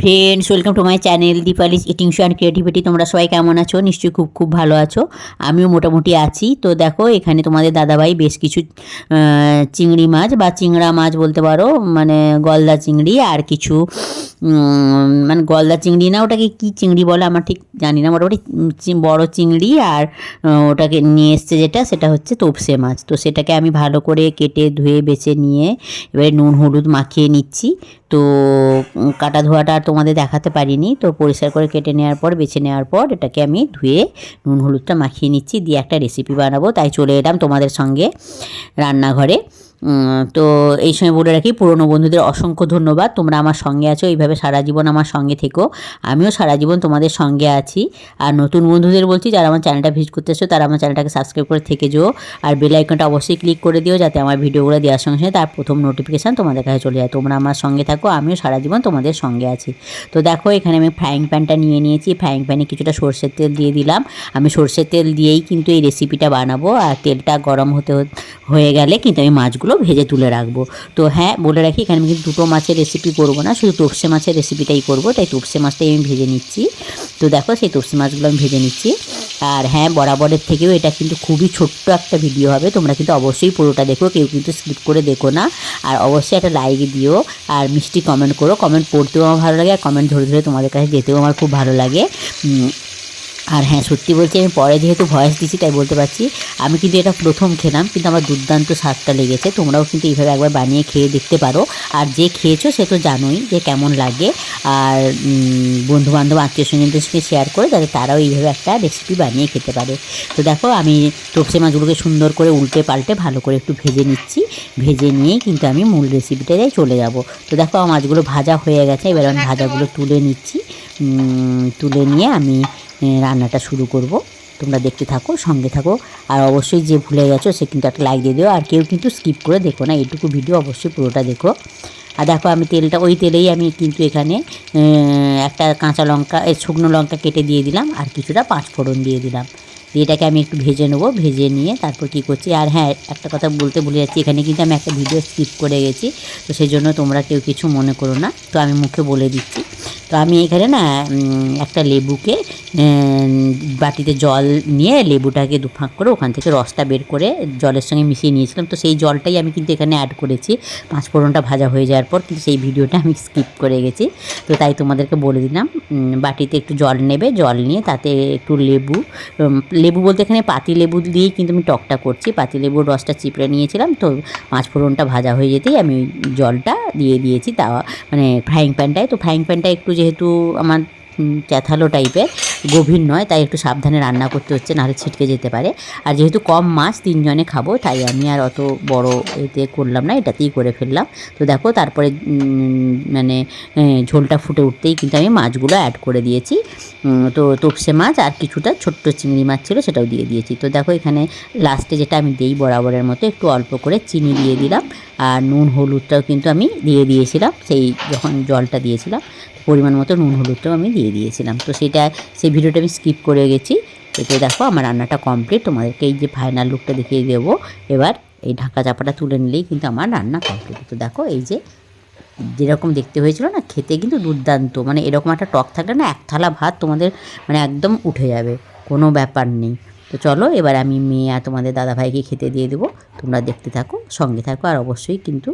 Friends welcome to my channel Dipali's eating show and creativity তোমরা সবাই কেমন আছো? নিশ্চয়ই খুব খুব ভালো আছো। আমিও মোটামুটি আছি। তো দেখো, এখানে তোমাদের দাদাভাই বেশ কিছু চিংড়ি মাছ বা চিংড়া মাছ বলতে পারো মানে গলদা চিংড়ি আর কিছু মানে গলদা চিংড়ি না, ওটাকে কি চিংড়ি বলে আমার ঠিক জানি না। মোটামুটি বড় চিংড়ি আর ওটাকে নিয়ে এসছে যেটা, সেটা হচ্ছে তোপসে মাছ। তো সেটাকে আমি ভালো করে কেটে, ধুয়ে, বেছে নিয়ে এবারে নুন, হলুদ মাখিয়ে নিচ্ছি। তো কাটা ধোয়াটা আর তোমাদের দেখাতে পারিনি। তো পরিষ্কার করে কেটে নেওয়ার পর, বেছে নেওয়ার পর, এটাকে আমি ধুয়ে নুন, হলুদটা মাখিয়ে নিচ্ছি, দিয়ে একটা রেসিপি বানাবো। তাই চলে এলাম তোমাদের সঙ্গে রান্নাঘরে। তো এই সময় বলে রাখি, পুরনো বন্ধুদের অসংখ্য ধন্যবাদ। তোমরা আমার সঙ্গে আছো, এইভাবে সারা জীবন আমার সঙ্গে থেকো। আমিও সারা জীবন তোমাদের সঙ্গে আছি। আর নতুন বন্ধুদের বলছি, যারা আমার চ্যানেলটা ভিজিট করতে এসো তারা আমার চ্যানেলটাকে সাবস্ক্রাইব করে থেকে যেও। আর বেল আইকনটা অবশ্যই ক্লিক করে দিও, যাতে আমার ভিডিওগুলো দেওয়ার সঙ্গে সঙ্গে তার প্রথম নোটিফিকেশান তোমাদের কাছে চলে যায়। তোমরা আমার সঙ্গে থাকো, আমিও সারা জীবন তোমাদের সঙ্গে আছি। তো দেখো, এখানে আমি ফ্রাইং প্যানটা নিয়ে নিয়েছি। ফ্রাইং প্যানে কিছুটা সর্ষের তেল দিয়ে দিলাম। আমি সর্ষের তেল দিয়েই কিন্তু এই রেসিপিটা বানাবো। আর তেলটা গরম হতে- হয়ে গেলে কিন্তু আমি মাছগুলো ভেজে তুলে রাখব। তো হ্যাঁ বলে রাখি, এখানে আমি কিন্তু দুটো মাছের রেসিপি করব না, শুধু তোপসে মাছের রেসিপিটাই করব, তাই তোপসে মাছটাই আমি ভেজে নিচ্ছি। তো দেখো, সেই তোপসে মাছগুলো আমি ভেজে নিচ্ছি। আর হ্যাঁ বরাবরের থেকেও এটা কিন্তু খুবই ছোট্ট একটা ভিডিও হবে, তোমরা কিন্তু অবশ্যই পুরোটা দেখো, কেউ কিন্তু স্কিপ করে দেখো না। আর অবশ্যই একটা লাইক দিও, আর মিষ্টি কমেন্ট করো কমেন্ট পড়তেও আমার ভালো লাগে, আর কমেন্ট ধরে ধরে তোমাদের কাছে যেতেও আমার খুব ভালো লাগে। আর হ্যাঁ সত্যি বলছি আমি পরে যেহেতু ভয়েস দিচ্ছি তাই বলতে পারছি। আমি কিন্তু এটা প্রথম খেলাম কিন্তু আমার দুর্দান্ত স্বাদটা লেগেছে। তোমরাও কিন্তু এইভাবে একবার বানিয়ে খেয়ে দেখতে পারো। আর যে খেয়েছো সে তো জানোই যে কেমন লাগে। আর বন্ধু বান্ধব আত্মীয় স্বজনদের সঙ্গে শেয়ার করে যাতে তারাও এইভাবে একটা রেসিপি বানিয়ে খেতে পারে। তো দেখো আমি তোপসে মাছগুলোকে সুন্দর করে উল্টে পাল্টে ভালো করে একটু ভেজে নিচ্ছি। ভেজে নিয়ে কিন্তু আমি মূল রেসিপিটাই চলে যাব। তো দেখো আমার মাছগুলো ভাজা হয়ে গেছে এবার আমি ভাজাগুলো তুলে নিচ্ছি। তুলে নিয়ে আমি রান্নাটা শুরু করব। তোমরা দেখতে থাকো, সঙ্গে থাকো। আর অবশ্যই যে ভুলে গেছো, সে কিন্তু একটা লাইক দিয়ে দিও। আর কেউ কিন্তু স্কিপ করে দেখো না, এইটুকু ভিডিও অবশ্যই পুরোটা দেখো। আর দেখো, আমি তেলটা, ওই তেলেই আমি কিন্তু এখানে একটা কাঁচা লঙ্কা শুকনো লঙ্কা কেটে দিয়ে দিলাম। আর কিছুটা পাঁচ ফোড়ন দিয়ে দিলাম। দিয়ে এটাকে আমি একটু ভেজে নেব। ভেজে নিয়ে তারপর কী করছি? আর হ্যাঁ একটা কথা বলতে ভুলে যাচ্ছি, এখানে কিন্তু আমি একটা ভিডিও স্কিপ করে গেছি। তো সেই জন্য তোমরা কেউ কিছু মনে করো না। তো আমি মুখে বলে দিচ্ছি। তো আমি এখানে না একটা লেবুকে বাটিতে জল নিয়ে লেবুটাকে দু ফাঁক করে ওখান থেকে রসটা বের করে জলের সঙ্গে মিশিয়ে নিয়েছিলাম। তো সেই জলটাই আমি কিন্তু এখানে অ্যাড করেছি। পাঁচ ফোড়নটা ভাজা হয়ে যাওয়ার পর কিন্তু সেই ভিডিওটা আমি স্কিপ করে গেছি। তো তাই তোমাদেরকে বলে দিলাম বাটিতে একটু জল নেবে, জল নিয়ে তাতে একটু লেবু লেবু বলতে এখানে পাতি লেবু দিয়েই কিন্তু আমি টকটা করছি। পাতি লেবুর রসটা চিপড়ে নিয়েছিলাম। তো পাঁচ ফোড়নটা ভাজা হয়ে যেতেই আমি জলটা দিয়ে দিয়েছি তা মানে ফ্রাইং প্যানটায় তো ফ্রাইং প্যানটা একটু যেহেতু আমার চ্যাথালো টাইপের গভীর নয়, তাই একটু সাবধানে রান্না করতে হচ্ছে, নাহলে ছিটকে যেতে পারে। আর যেহেতু কম মাছ, তিনজনে খাব, তাই আমি আর অত বড় এতে করলাম না, এটাতেই করে ফেললাম। তো দেখো, তারপরে মানে ঝোলটা ফুটে উঠতেই কিন্তু আমি মাছগুলো অ্যাড করে দিয়েছি। তো তোপসে মাছ আর কিছুটা ছোট্ট চিংড়ি মাছ ছিল, সেটাও দিয়ে দিয়েছি। তো দেখো, এখানে লাস্টে যেটা আমি দিই বরাবরের মতো, একটু অল্প করে চিনি দিয়ে দিলাম। আর নুন, হলুদটাও কিন্তু আমি দিয়ে দিয়েছিলাম, সেই যখন জলটা দিয়েছিলাম। পরিমাণ মতো নুন, হলুদটাও আমি দিয়ে দিয়েছিলাম। তো সেটা, সেই ভিডিওটা আমি স্কিপ করে গেছি। এতে দেখো আমার রান্নাটা কমপ্লিট তোমাদেরকে এই যে ফাইনাল লুকটা দেখিয়ে দেবো। এবার এই ঢাকা চাপাটা তুলে নিলেই কিন্তু আমার রান্না কমপ্লিট তো দেখো এই যে, যেরকম দেখতে হয়েছিল না, খেতে কিন্তু দুর্দান্ত। মানে এরকম একটা টক থাকলে না এক থালা ভাত তোমাদের মানে একদম উঠে যাবে। কোনো ব্যাপার নেই। তো চলো এবার আমি মেয়ে আর তোমাদের দাদাভাইকে খেতে দিয়ে দেবো। তোমরা দেখতে থাকো, সঙ্গে থাকো আর অবশ্যই কিন্তু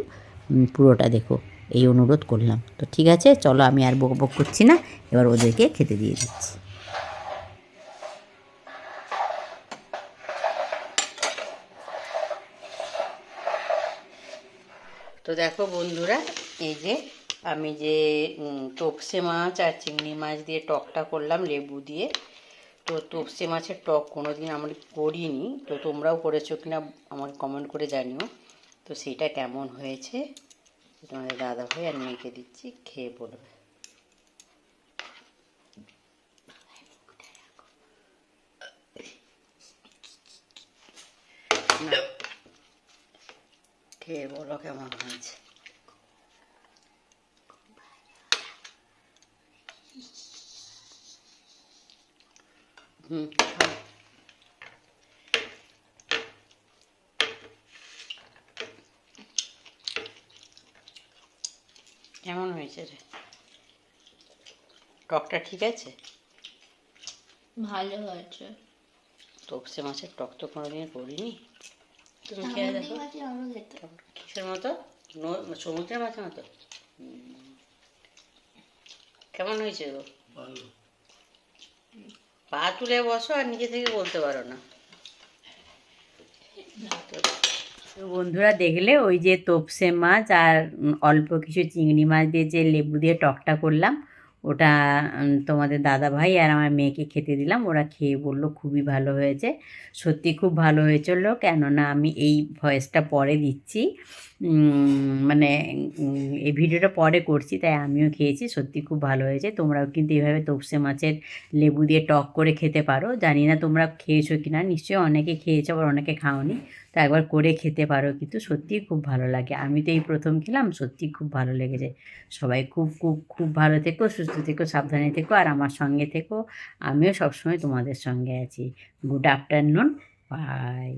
পুরোটা দেখো। এই অনুরোধ করলাম। তো ঠিক আছে, চলো আমি আর বক বক করছি না, এবার ওদেরকে খেতে দিয়ে দিচ্ছি। তো দেখো বন্ধুরা, এই যে আমি যে তোপসে মাছ আর চিংড়ি মাছ দিয়ে টকটা করলাম লেবু দিয়ে। তো তোপসে মাছের টক কোনো দিন আমরা করিনি, তো তোমরাও করেছ কিনা আমাকে কমেন্ট করে জানিও। তো সেটা কেমন হয়েছে? তোমাদের দাদা ভাই আর মেয়েকে দিচ্ছি খেয়ে না খেয়ে বলো কেমন হয়েছে? হুম কেমন হয়েছে রে? টকটা ঠিক আছে? ভালো হয়েছে। তপসে মাছের টক তো কোনোদিন করিনি। তুমি খেয়ে দেখো। কিসের মতো? সমুদ্রের মাছের মতো? কেমন হয়েছে গো? পা তুলে বসো আর নিজে থেকে বলতে পারো না। তো বন্ধুরা দেখলে ওই যে তোপসে মাছ আর অল্প কিছু চিংড়ি মাছ দিয়ে যে লেবু দিয়ে টকটা করলাম। ওটা তোমাদের দাদা ভাই আর আমার মেয়েকে খেতে দিলাম। ওরা খেয়ে বলল, খুবই ভালো হয়েছে। সত্যি খুব ভালো হয়েছিল কেননা আমি এই ভয়েসটা পরে দিচ্ছি। মানে এই ভিডিওটা পরে করছি, তাই আমিও খেয়েছি। সত্যি খুব ভালো হয়েছে। তোমরাও কিন্তু এইভাবে তপসে মাছের লেবু দিয়ে টক করে খেতে পারো। জানি না তোমরা খেয়েছো কি না নিশ্চয়ই অনেকে খেয়েছো, আবার অনেকে খাওনি। তো একবার করে খেতে পারো কিন্তু সত্যিই খুব ভালো লাগে। আমি তো এই প্রথম খেলাম সত্যি খুব ভালো লেগেছে। সবাই খুব খুব খুব ভালো থেকো সুস্থ থেকো, সাবধানে থেকো আর আমার সঙ্গে থেকো। আমিও সবসময় তোমাদের সঙ্গে আছি। Good afternoon by